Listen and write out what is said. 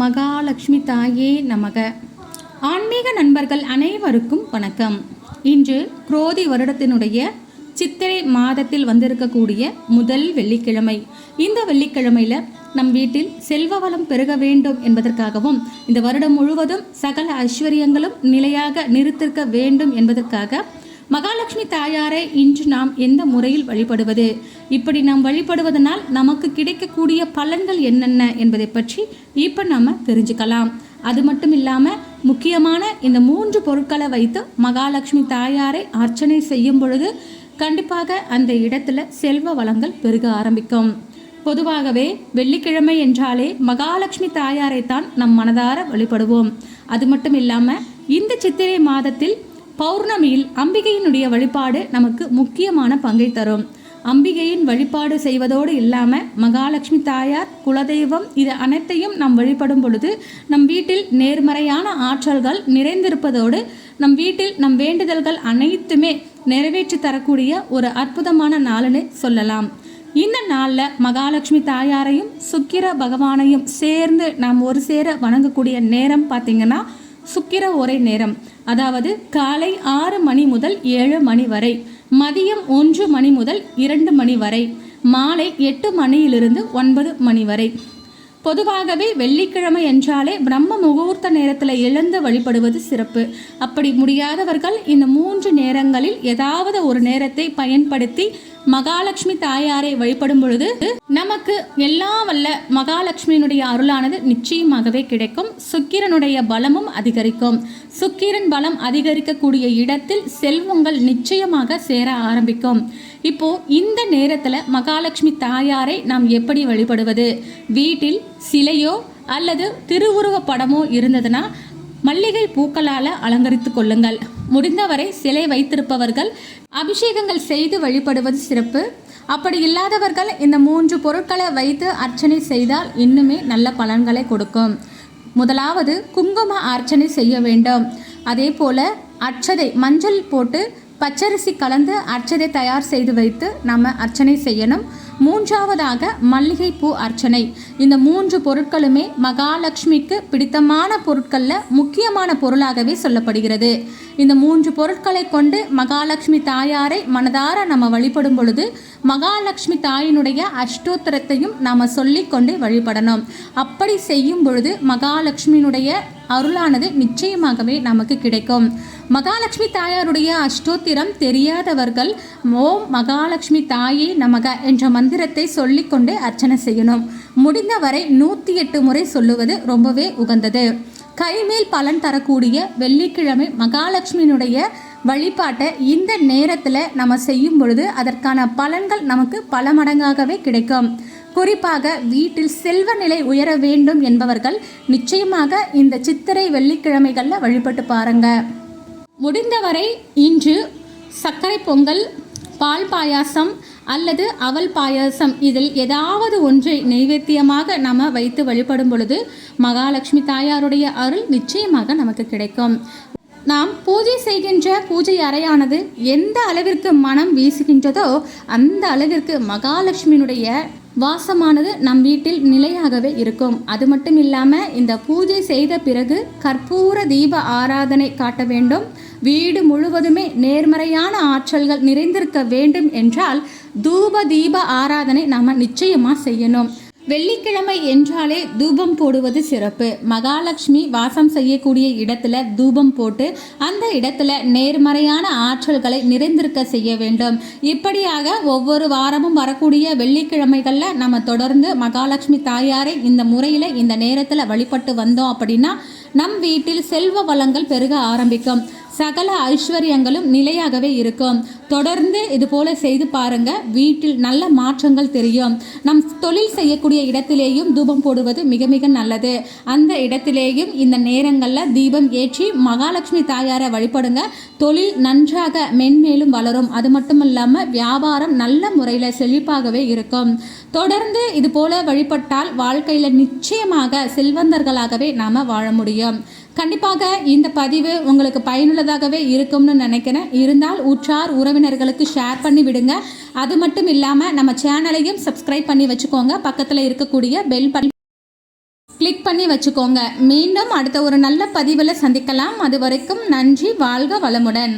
மகாலட்சுமி தாயே நமக. ஆன்மீக நண்பர்கள் அனைவருக்கும் வணக்கம். இன்று குரோதி வருடத்தினுடைய சித்திரை மாதத்தில் வந்திருக்கக்கூடிய முதல் வெள்ளிக்கிழமை. இந்த வெள்ளிக்கிழமையில் நம் வீட்டில் செல்வ வளம் பெருக வேண்டும் என்பதற்காகவும் இந்த வருடம் முழுவதும் சகல ஐஸ்வர்யங்களும் நிலையாக நிறுத்திருக்க வேண்டும் என்பதற்காக மகாலட்சுமி தாயாரை இன்று நாம் எந்த முறையில் வழிபடுவது? இப்படி நாம் வழிபடுவதனால் நமக்கு கிடைக்கக்கூடிய பலன்கள் என்னென்ன என்பதை பற்றி இப்போ நம்ம தெரிஞ்சுக்கலாம். அது மட்டும் இல்லாமல் முக்கியமான இந்த மூன்று பொருட்களை வைத்து மகாலட்சுமி தாயாரை அர்ச்சனை செய்யும் பொழுது கண்டிப்பாக அந்த இடத்துல செல்வ வளங்கள் பெருக ஆரம்பிக்கும். பொதுவாகவே வெள்ளிக்கிழமை என்றாலே மகாலட்சுமி தாயாரைத்தான் நம் மனதார வழிபடுவோம். அது மட்டும் இல்லாமல் இந்த சித்திரை மாதத்தில் பௌர்ணமியில் அம்பிகையினுடைய வழிபாடு நமக்கு முக்கியமான பங்கை தரும். அம்பிகையின் வழிபாடு செய்வதோடு இல்லாமல் மகாலட்சுமி தாயார் குலதெய்வம் இது அனைத்தையும் நாம் வழிபடும் பொழுது நம் வீட்டில் நேர்மறையான ஆற்றல்கள் நிறைந்திருப்பதோடு நம் வீட்டில் நம் வேண்டுதல்கள் அனைத்துமே நிறைவேற்றி தரக்கூடிய ஒரு அற்புதமான நாளுன்னு சொல்லலாம். இந்த நாளில் மகாலட்சுமி தாயாரையும் சுக்கிர பகவானையும் சேர்ந்து நாம் ஒரு சேர வணங்கக்கூடிய நேரம் பார்த்திங்கன்னா சுக்கிர ஒரே நேரம். அதாவது காலை ஆறு மணி முதல் ஏழு மணி வரை மதியம் ஒன்று மணி முதல் இரண்டு மணி வரை மாலை எட்டு மணியிலிருந்து ஒன்பது மணி வரை. பொதுவாகவே வெள்ளிக்கிழமை என்றாலே பிரம்ம முகூர்த்த நேரத்தில் எழுந்து வழிபடுவது சிறப்பு. அப்படி முடியாதவர்கள் இந்த மூன்று நேரங்களில் ஏதாவது ஒரு நேரத்தை பயன்படுத்தி மகாலட்சுமி தாயாரை வழிபடும் பொழுது நமக்கு எல்லா வல்ல மகாலட்சுமியினுடைய அருளானது நிச்சயமாகவே கிடைக்கும். சுக்கிரனுடைய பலமும் அதிகரிக்கும். சுக்கிரன் பலம் அதிகரிக்கக்கூடிய இடத்தில் செல்வங்கள் நிச்சயமாக சேர ஆரம்பிக்கும். இப்போ இந்த நேரத்தில் மகாலட்சுமி தாயாரை நாம் எப்படி வழிபடுவது? வீட்டில் சிலையோ அல்லது திருவுருவ படமோ இருந்ததுன்னா மல்லிகை பூக்களால் அலங்கரித்து கொள்ளுங்கள். முடிந்தவரை சிலை வைத்திருப்பவர்கள் அபிஷேகங்கள் செய்து வழிபடுவது சிறப்பு. அப்படி இல்லாதவர்கள் இந்த மூன்று பொருட்களை வைத்து அர்ச்சனை செய்தால் இன்னுமே நல்ல பலன்களை கொடுக்கும். முதலாவது குங்கும அர்ச்சனை செய்ய வேண்டும். அதே போல் அச்சதை மஞ்சள் போட்டு பச்சரிசி கலந்து அர்ச்சதை தயார் செய்து வைத்து நம்ம அர்ச்சனை செய்யணும். மூன்றாவதாக மல்லிகைப்பூ அர்ச்சனை. இந்த மூன்று பொருட்களுமே மகாலட்சுமிக்கு பிடித்தமான பொருட்களில் முக்கியமான பொருளாகவே சொல்லப்படுகிறது. இந்த மூன்று பொருட்களை கொண்டு மகாலட்சுமி தாயாரை மனதார நம்ம வழிபடும் பொழுது மகாலட்சுமி தாயினுடைய அஷ்டோத்திரத்தையும் நாம் சொல்லிக்கொண்டு வழிபடணும். அப்படி செய்யும் பொழுது மகாலட்சுமியினுடைய அருளானது நிச்சயமாகவே நமக்கு கிடைக்கும். மகாலட்சுமி தாயாருடைய அஷ்டோத்திரம் தெரியாதவர்கள் ஓம் மகாலட்சுமி தாயே நமக என்ற மந்திரத்தை சொல்லிக்கொண்டு அர்ச்சனை செய்யணும். முடிந்தவரை நூற்றி எட்டு முறை சொல்லுவது ரொம்பவே உகந்தது. கைமேல் பலன் தரக்கூடிய வெள்ளிக்கிழமை மகாலட்சுமியினுடைய வழிபாட்டை இந்த நேரத்தில் நம்ம செய்யும் பொழுது அதற்கான பலன்கள் நமக்கு பல மடங்காகவே கிடைக்கும். குறிப்பாக வீட்டில் செல்வ நிலை உயர வேண்டும் என்பவர்கள் நிச்சயமாக இந்த சித்திரை வெள்ளிக்கிழமைகளில் வழிபட்டு பாருங்க. முடிந்தவரை இன்று சர்க்கரை பொங்கல் பால் பாயாசம் அல்லது அவல் பாயாசம் இதில் ஏதாவது ஒன்றை நைவேத்தியமாக நம்ம வைத்து வழிபடும் பொழுது மகாலட்சுமி தாயாருடைய அருள் நிச்சயமாக நமக்கு கிடைக்கும். நாம் பூஜை செய்கின்ற பூஜை அறையானது எந்த அளவிற்கு மனம் வீசுகின்றதோ அந்த அளவிற்கு மகாலட்சுமியினுடைய வாசமானது நம் வீட்டில் நிலையாகவே இருக்கும். அது மட்டும் இல்லாமல் இந்த பூஜை செய்த பிறகு கற்பூர தீப ஆராதனை காட்ட வேண்டும். வீடு முழுவதுமே நேர்மறையான ஆற்றல்கள் நிறைந்திருக்க வேண்டும் என்றால் தூப தீப ஆராதனை நாம் நிச்சயமாக செய்யணும். வெள்ளிக்கிழமை என்றாலே தூபம் போடுவது சிறப்பு. மகாலட்சுமி வாசம் செய்யக்கூடிய இடத்துல தூபம் போட்டு அந்த இடத்துல நேர்மறையான ஆற்றல்களை நிறைந்திருக்க செய்ய வேண்டும். இப்படியாக ஒவ்வொரு வாரமும் வரக்கூடிய வெள்ளிக்கிழமைகளில் நம்ம தொடர்ந்து மகாலட்சுமி தாயாரை இந்த முறையில் இந்த நேரத்தில் வழிபட்டு வந்தோம் அப்படின்னா நம் வீட்டில் செல்வ வளங்கள் பெருக ஆரம்பிக்கும். சகல ஐஸ்வர்யங்களும் நிலையாகவே இருக்கும். தொடர்ந்து இது போல செய்து பாருங்க. வீட்டில் நல்ல மாற்றங்கள் தெரியும். நம் தொழில் செய்யக்கூடிய இடத்திலேயும் தூபம் போடுவது மிக மிக நல்லது. அந்த இடத்திலேயும் இந்த நேரங்களில் தீபம் ஏற்றி மகாலட்சுமி தாயாரை வழிபடுங்க. தொழில் நன்றாக மென்மேலும் வளரும். அது மட்டும் இல்லாமல் வியாபாரம் நல்ல முறையில் செழிப்பாகவே இருக்கும். தொடர்ந்து இது போல வழிபட்டால் வாழ்க்கையில் நிச்சயமாக செல்வந்தர்களாகவே நாம் வாழ முடியும். கண்டிப்பாக இந்த பதிவு உங்களுக்கு பயனுள்ளதாகவே இருக்கும்னு நினைக்கிறேன். இருந்தால் உற்றார் உறவினர்களுக்கு ஷேர் பண்ணி விடுங்க. அது மட்டும் இல்லாமல் நம்ம சேனலையும் சப்ஸ்கிரைப் பண்ணி வச்சுக்கோங்க. பக்கத்தில் இருக்கக்கூடிய பெல் பண்ணி கிளிக் பண்ணி வச்சுக்கோங்க. மீண்டும் அடுத்த ஒரு நல்ல பதிவில் சந்திக்கலாம். அது வரைக்கும் நன்றி வாழ்க வளமுடன்.